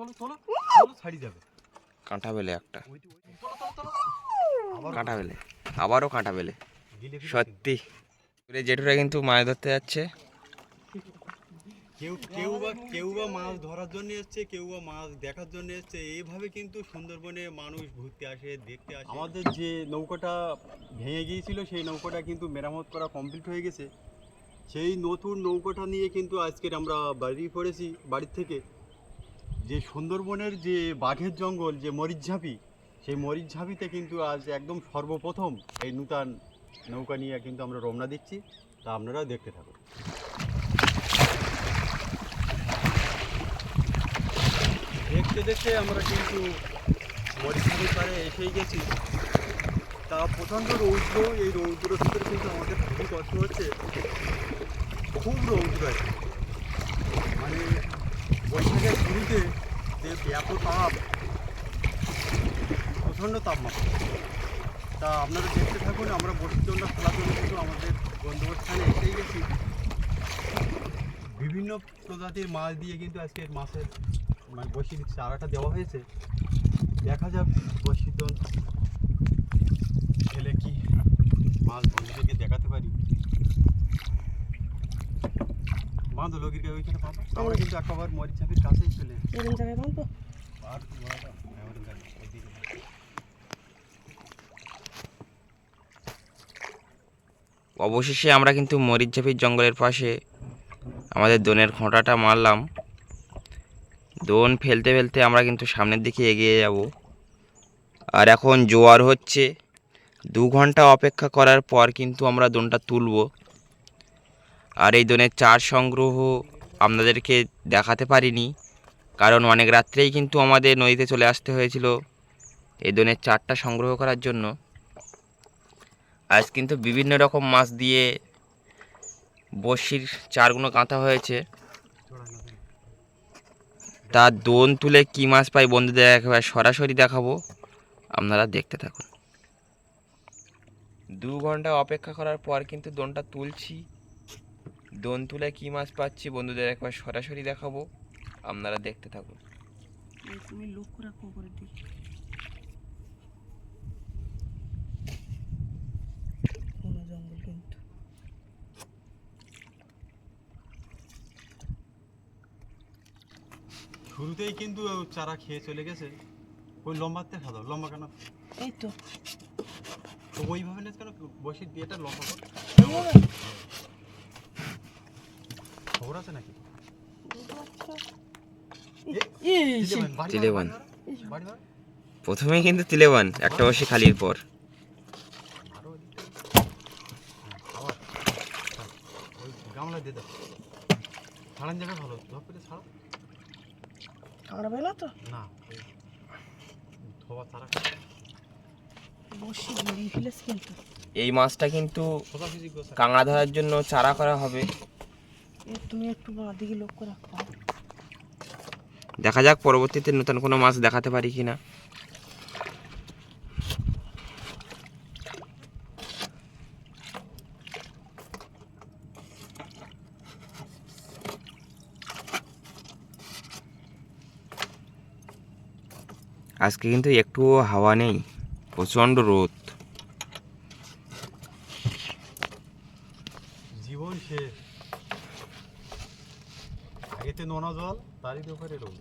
তোলো তোলো। তোলো ছাড়ি যাবে। কাঁটা বেলে একটা। ওই ওই তোলো তোলো তোলো। আবার কাঁটা বেলে। আবারও কাঁটা বেলে। সত্যি। জেঠুরা কিন্তু মাছ ধরতে যাচ্ছে। কেউ কেউ বা কেউ বা মাছ ধরার জন্য এসছে কেউ বা মাছ দেখার জন্য এসছে। এইভাবে কিন্তু সুন্দরবনে মানুষ ঘুরতে আসে দেখতে আসে। আমাদের যে নৌকাটা ভেঙে গিয়েছিল সেই নৌকাটা কিন্তু মেরামত করা কমপ্লিট হয়ে গেছে। সেই নতুন নৌকাটা নিয়ে কিন্তু আজকের আমরা বাড়ি পড়েছি বাড়ির থেকে। যে সুন্দরবনের যে বাঘের জঙ্গল, যে মরিচঝাপি সেই মরিচঝাপিতে কিন্তু আজ একদম সর্বপ্রথম এই নূতন নৌকা নিয়ে কিন্তু আমরা রমনা দিচ্ছি। তা আপনারা দেখতে থাকুন। দেখতে দেখতে আমরা কিন্তু মরিচঝাপি পাড়ে এসেই গেছি। তা প্রচণ্ড রৌদ্র, এই রৌদ্র ভিতরে কিন্তু আমাদের খুবই কষ্ট হচ্ছে। খুব রৌদ্র আছে। মানে বৈশাখের শুরুতে যে এত তাপ প্রচণ্ড তাপমাত্রা তা আপনারা দেখতে থাকুন, আমরা বসির জন্য জন্য কিন্তু আমাদের গন্তব্যস্থানে এসেই গেছি। বিভিন্ন প্রজাতির মাছ দিয়ে কিন্তু আজকে মাছের মানে বসির চারাটা দেওয়া হয়েছে। দেখা যাক বসির জন খেলে কি মাছ বন্ধুদেরকে দেখাতে পারি বাঁধো লগির ওইখানে পাবো আমরা কিন্তু একেবারে মরিচাপির কাছেই চলে এরকম জায়গায় আর হ্যাঁ। অবশেষে আমরা কিন্তু মরিচঝাপির জঙ্গলের পাশে আমাদের দোনের খোঁটাটা মারলাম। দোন ফেলতে ফেলতে আমরা কিন্তু সামনের দিকে এগিয়ে যাব। আর এখন জোয়ার হচ্ছে। দু ঘণ্টা অপেক্ষা করার পর কিন্তু আমরা দোনটা তুলব। আর এই দোনের চার সংগ্রহ আপনাদেরকে দেখাতে পারিনি, কারণ অনেক রাত্রেই কিন্তু আমাদের নদীতে চলে আসতে হয়েছিল এই দোনের চারটা সংগ্রহ করার জন্য। আজ কিন্তু বিভিন্ন রকম মাছ দিয়ে বড়শির চারগুলো কাঁথা হয়েছে। তার দোন তুলে কী মাছ পাই বন্ধুদের একেবারে সরাসরি দেখাবো, আপনারা দেখতে থাকুন। দু ঘণ্টা অপেক্ষা করার পর কিন্তু দোনটা তুলছি। দোন তুলে কী মাছ পাচ্ছি বন্ধুদের একবার সরাসরি দেখাবো। আপনারা দেখতে থাকুন। তুমি লক্ষ্য রাখো করে দিই কোনো জঙ্গল কিন্তু। শুরুতেই কিন্তু চারা খেয়ে চলে গেছে। ওই লম্বাতে খাদো লম্বা কেন? এই তো। তো ওইভাবে নেস কেন বসে দিয়ে এটা লম্বা কর? খবর আছে নাকি তিলেবান। প্রথমেই কিন্তু তিলেবান একটা বসে খালির পর আরও ওদিকে। আবার। ওই গামলা দিয়ে দাও ছাড়ান যাবে ভালো ধপ করে ছাড়ো কামড়াবে না তো না ধোয়া ছাড়া বসি জড়িয়ে ফেলেছি কিন্তু এই মাছটা কিন্তু কাঁকড়া ধরার জন্য চারা করা হবে তুমি একটু লক্ষ্য রাখো। দেখা যাক, পরবর্তীতে নতুন কোনো মাছ দেখাতে পারি কি না আজকে কিন্তু একটুও হাওয়া নেই, প্রচণ্ড রোদ জীবন শেষ আগেতে নোনা জল তারই উপরে রোগ।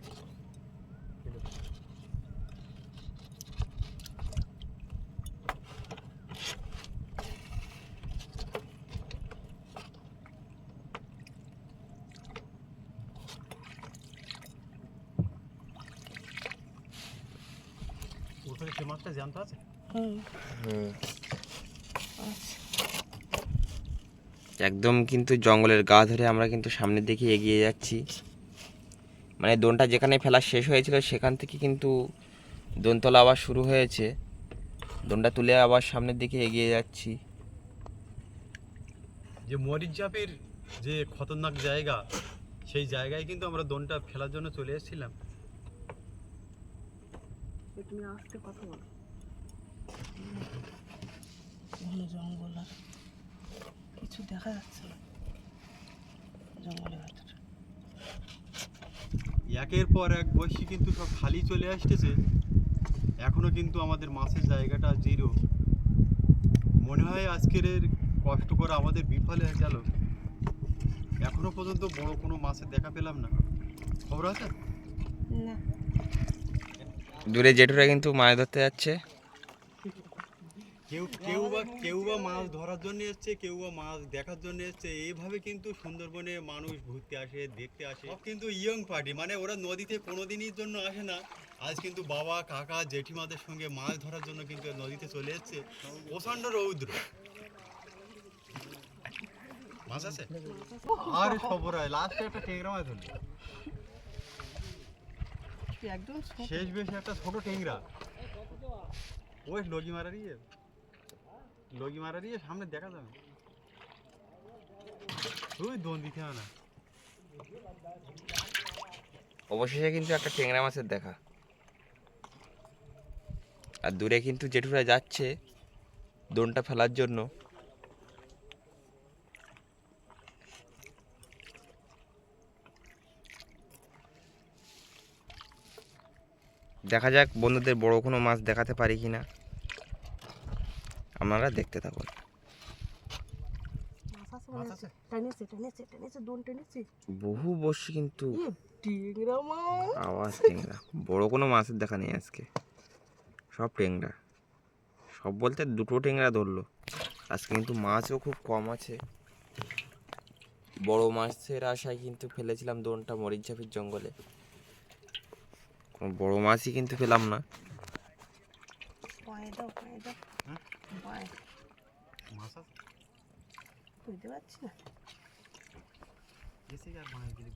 উপরে সে মাছটা জ্যান্ত আছে? হুম। একদম কিন্তু জঙ্গলের গা ধরে আমরা কিন্তু সামনের দিকে এগিয়ে যাচ্ছি। মানে দোনটা যেখানে ফেলা শেষ হয়েছিল সেখান থেকে কিন্তু দোনতলা আবার শুরু হয়েছে। দোনটা তুলে আবার সামনের দিকে এগিয়ে যাচ্ছি। যে মরিচজাপের যে খতরনাক জায়গা সেই জায়গায় কিন্তু আমরা দোনটা ফেলার জন্য চলে এসেছিলাম। তুমি আসতে কথা বলো। জঙ্গল আর কিছু দেখা যাচ্ছে না জঙ্গলের ভেতরে একের পর এক বসি কিন্তু সব খালি চলে আসতেছে। এখনও কিন্তু আমাদের মাছের জায়গাটা জিরো মনে হয় আজকের এর কষ্ট করে আমাদের বিফলে গেল। এখনও পর্যন্ত বড় কোনো মাছের দেখা পেলাম না। খবর আছে? দূরে জেঠুরা কিন্তু মাছ ধরতে যাচ্ছে। কেউ কেউ বা কেউ বা মাছ ধরার জন্য এসছে কেউ বা মাছ দেখার জন্য এসছে। এইভাবে কিন্তু সুন্দরবনে মানুষ ঘুরতে আসে দেখতে আসে। কিন্তু ইয়ং পার্টি মানে ওরা নদীতে কোনো কোনোদিনই জন্য আসে না। আজ কিন্তু বাবা কাকা জেঠিমাদের সঙ্গে মাছ ধরার জন্য কিন্তু নদীতে চলে এসছে। প্রচণ্ড রৌদ্র। মাছ আছে? আর খবর হয় লাস্টে একটা টেংরা মাছ ধরলো। একদম শেষ বেশি একটা ছোট টেংরা ওই লগি মারা দিয়ে। লগি মারা দিয়ে সামনে দেখা যাবে। দোন দিতে না। অবশেষে কিন্তু একটা ট্যাংরা মাছের দেখা। আর দূরে কিন্তু জেঠুরা যাচ্ছে দোনটা ফেলার জন্য। দেখা যাক বন্ধুদের বড় কোনো মাছ দেখাতে পারি কি না আপনারা দেখতে থাকুন। বহু বসে কিন্তু আওয়াজ টেংরা বড় কোনো মাছের দেখা নেই আজকে। সব টেংরা সব বলতে দুটো টেংরা ধরলো। আজকে কিন্তু মাছও খুব কম আছে। বড় মাছের আশায় কিন্তু ফেলেছিলাম দোনটা মরিচঝাপির জঙ্গলে। বড় মাছই কিন্তু পেলাম না। বুঝতে পারছি না। দিলে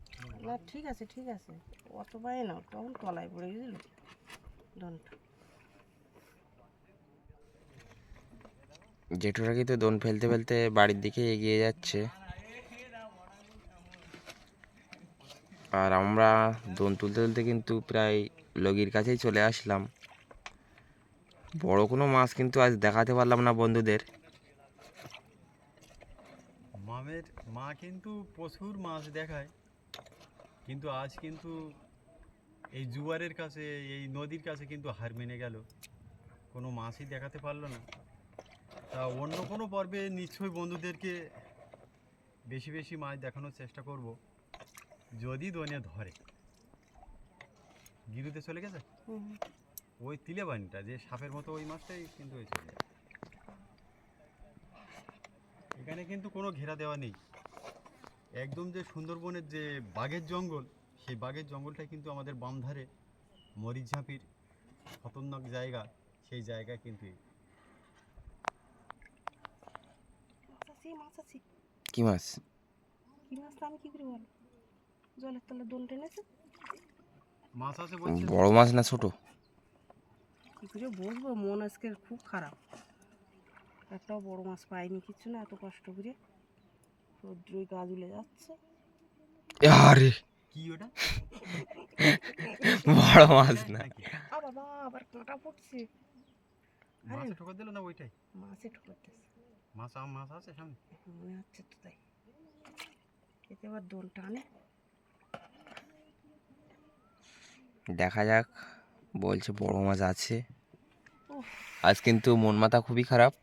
না ঠিক আছে ঠিক আছে। অত পায়ে নাও তখন তলায় পড়ে গেছিল। দনটা জেঠুরা কিন্তু দোন ফেলতে ফেলতে বাড়ির দিকে এগিয়ে যাচ্ছে। আর আমরা দোন তুলতে তুলতে কিন্তু প্রায় লগির কাছেই চলে আসলাম। বড় কোনো মাছ কিন্তু আজ দেখাতে পারলাম না বন্ধুদের। মামের মা কিন্তু প্রচুর মাছ দেখায় কিন্তু আজ কিন্তু এই জুয়ারের কাছে এই নদীর কাছে কিন্তু হার মেনে গেল। কোনো মাছই দেখাতে পারল না। তা অন্য কোনো পর্বে নিশ্চয়ই বন্ধুদেরকে বেশি বেশি মাছ দেখানোর চেষ্টা করব যদি দোনে ধরে। গিরুতে চলে গেছে? হুম। ওই তিলেবানিটা যে সাপের মতো ওই মাছটাই কিন্তু যায় এখানে কিন্তু কোনো ঘেরা দেওয়া নেই। একদম যে সুন্দরবনের যে বাঘের জঙ্গল সেই বাঘের জঙ্গলটা কিন্তু আমাদের বাম ধারে মরিচঝাঁপির খতরনাক জায়গা সেই জায়গা কিন্তু মাছ আছে মাছ কি মাছ? কি মাছ আমি কি করে বলব? জলের তলে দোন টেনেছে? মাছ আছে বড় মাছ না ছোট? কি করে বসবো? মন আজকে খুব খারাপ। একটাও বড় মাছ পাইনি কিছু না এত কষ্ট করে। রৌদ্রই গা ঝুলে যাচ্ছে। আরে! কি ওটা? বড় মাছ না। নাকি? আ বাবা আবার কাঁটা পড়ছে। আরে মাছে ঠোকর দিল না ওইটাই? মাছে ঠোকরতেছে মাছ আম মাছ আছে সামনে? মনে হচ্ছে তো তাই। এতে আবার দোল টানে। দেখা যাক বলছে বড় মাছ আছে। আজ কিন্তু মন মাথা খুবই খারাপ।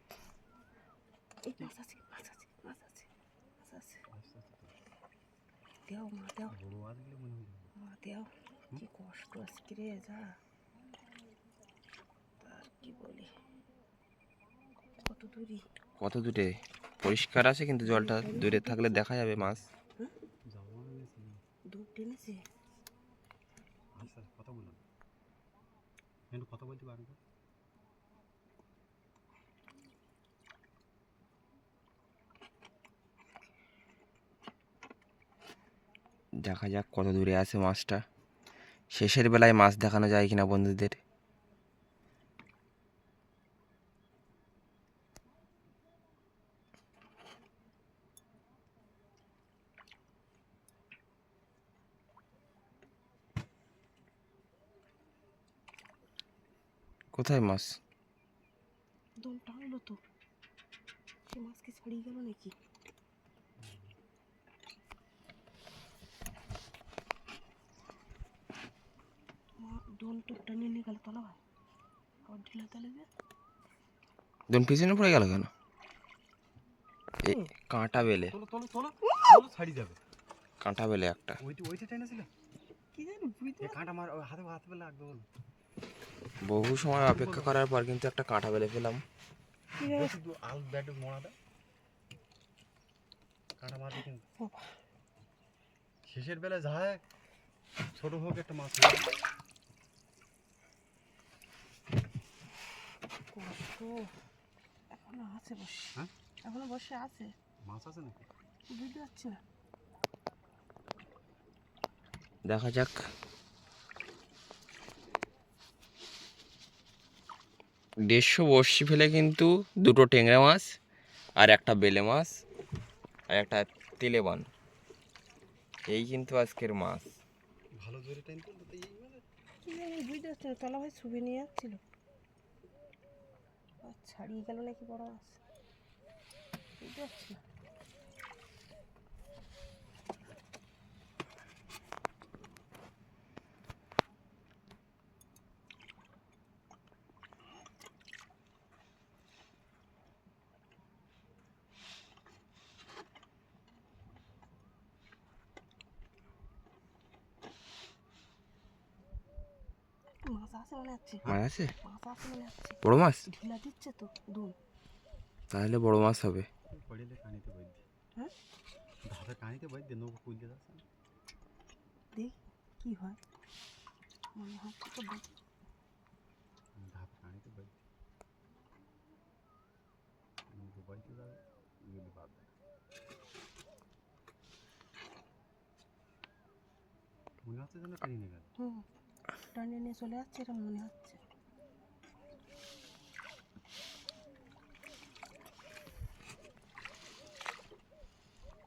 মনে হয় কষ্ট আজকে রে যা। কি বলি? কত কত দূরে? পরিষ্কার আছে কিন্তু জলটা দূরে থাকলে দেখা যাবে মাছ। কথা বলুন। একটু কথা বলতে পারবেন দেখা যাক কত দূরে আছে মাছটা। শেষের বেলায় মাছ দেখানো যায় কিনা বন্ধুদের। কোথায় মাছ? দোন টানলো তো। সে মাছকে ছাড়িয়ে গেল নাকি? দোন টুকটা নিয়ে নিয়ে গেল তলা ভাই। আবার ঢিলা তালে দিয়ে দোন পিছনে পড়ে গেল কেন? এই কাঁটা বেলে। তোলো তোলো তোলো তোলো ছাড়ি যাবে। কাঁটা বেলে একটা। ওইটা ওইটা টেনেছিল কি জানি বুঝতে এ কাঁটা মার হাতে হাতে পেলে লাগবে বল। বহু সময় অপেক্ষা করার পর কিন্তু একটা কাঁটা বেলে পেলাম আল ব্যাট মোড়া কাঁটা মারবে কিন্তু। শেষের বেলা যায় ছোট হোক একটা মাছ। কষ্ট এখনও আছে বসে। হ্যাঁ? এখনও বসে আছে। মাছ আছে নাকি? বুঝতে পারছি না। দেখা যাক। দেড়শো বড়শি ফেলে কিন্তু দুটো টেংরা মাছ আর একটা বেলে মাছ আর একটা তেলেবান এই কিন্তু আজকের মাছ। ভালো জোরে টাইম তো এই মানে বুঝতে পারছি না তলা ভাই ছবি নিয়ে যাচ্ছিল ছাড়িয়ে গেল নাকি বড় মাছ বুঝতে পারছি না মাছ আছে মনে হচ্ছে। মাছ আছে? মাছ আছে মনে হচ্ছে। বড় মাছ? ঢিলা দিচ্ছে তো দুন তাহলে বড় মাছ হবে। পড়িলে কানিতে বই হ্যাঁ? ধারে কানিতে বই দে নৌকো কুইলে যাচ্ছে দেখ কি হয়? মনে হচ্ছে তো দেখ ধারে কানিতে বই নৌকো বইতে যাবে যদি বাদ মনে হচ্ছে যেন টেনে নিয়ে হুম। টানিয়ে নিয়ে চলে যাচ্ছে এটা মনে হচ্ছে।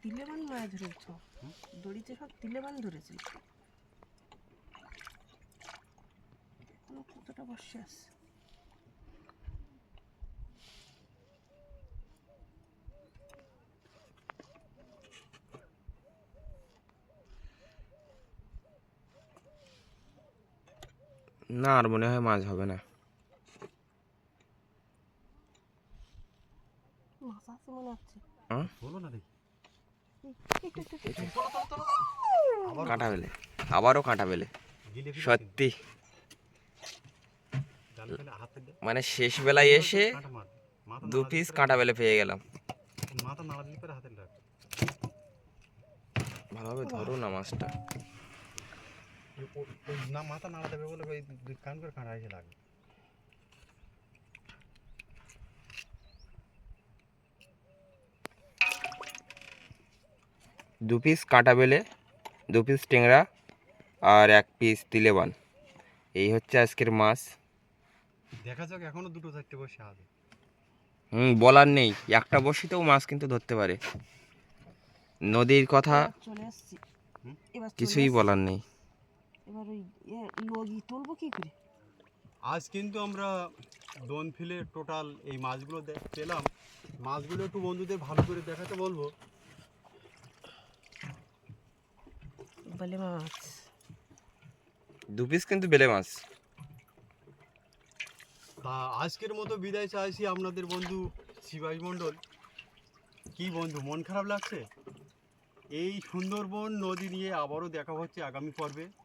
তিলেবান মাছ ধরেছ দড়িতে সব তিলেবান ধরেছে। কতটা বসে আছে না আর মনে হয় মাছ হবে না। কাঁটা বেলে। আবারও কাঁটা বেলে। সত্যি। মানে শেষ বেলায় এসে দু পিস কাঁটা বেলে পেয়ে গেলাম। ভালোভাবে ধরো না মাছটা। না মাথা নাড়া দেবে বলে ওই কান করে কাঁটা এসে লাগবে দু পিস কাঁটা বেলে দু পিস টেংরা আর এক পিস তিলেবান এই হচ্ছে আজকের মাছ। দেখা যাক এখনও দুটো চারটে বসে আছে। হুম বলার নেই। একটা বসিতেও মাছ কিন্তু ধরতে পারে। নদীর কথা কিছুই বলার নেই। এবার ওই লগি তুলবো কি করে? আজ কিন্তু আমরা দোন ফিলে টোটাল এই মাছগুলো পেলাম। মাছগুলো একটু বন্ধুদের ভালো করে দেখাতে বলব। বলে মাছ। দু পিস কিন্তু বেলে মাছ। তা আজকের মতো বিদায় চাইছি আপনাদের বন্ধু শিবাই মণ্ডল। কি বন্ধু মন খারাপ লাগছে? এই সুন্দরবন নদী নিয়ে আবারও দেখা হচ্ছে আগামী পর্বে।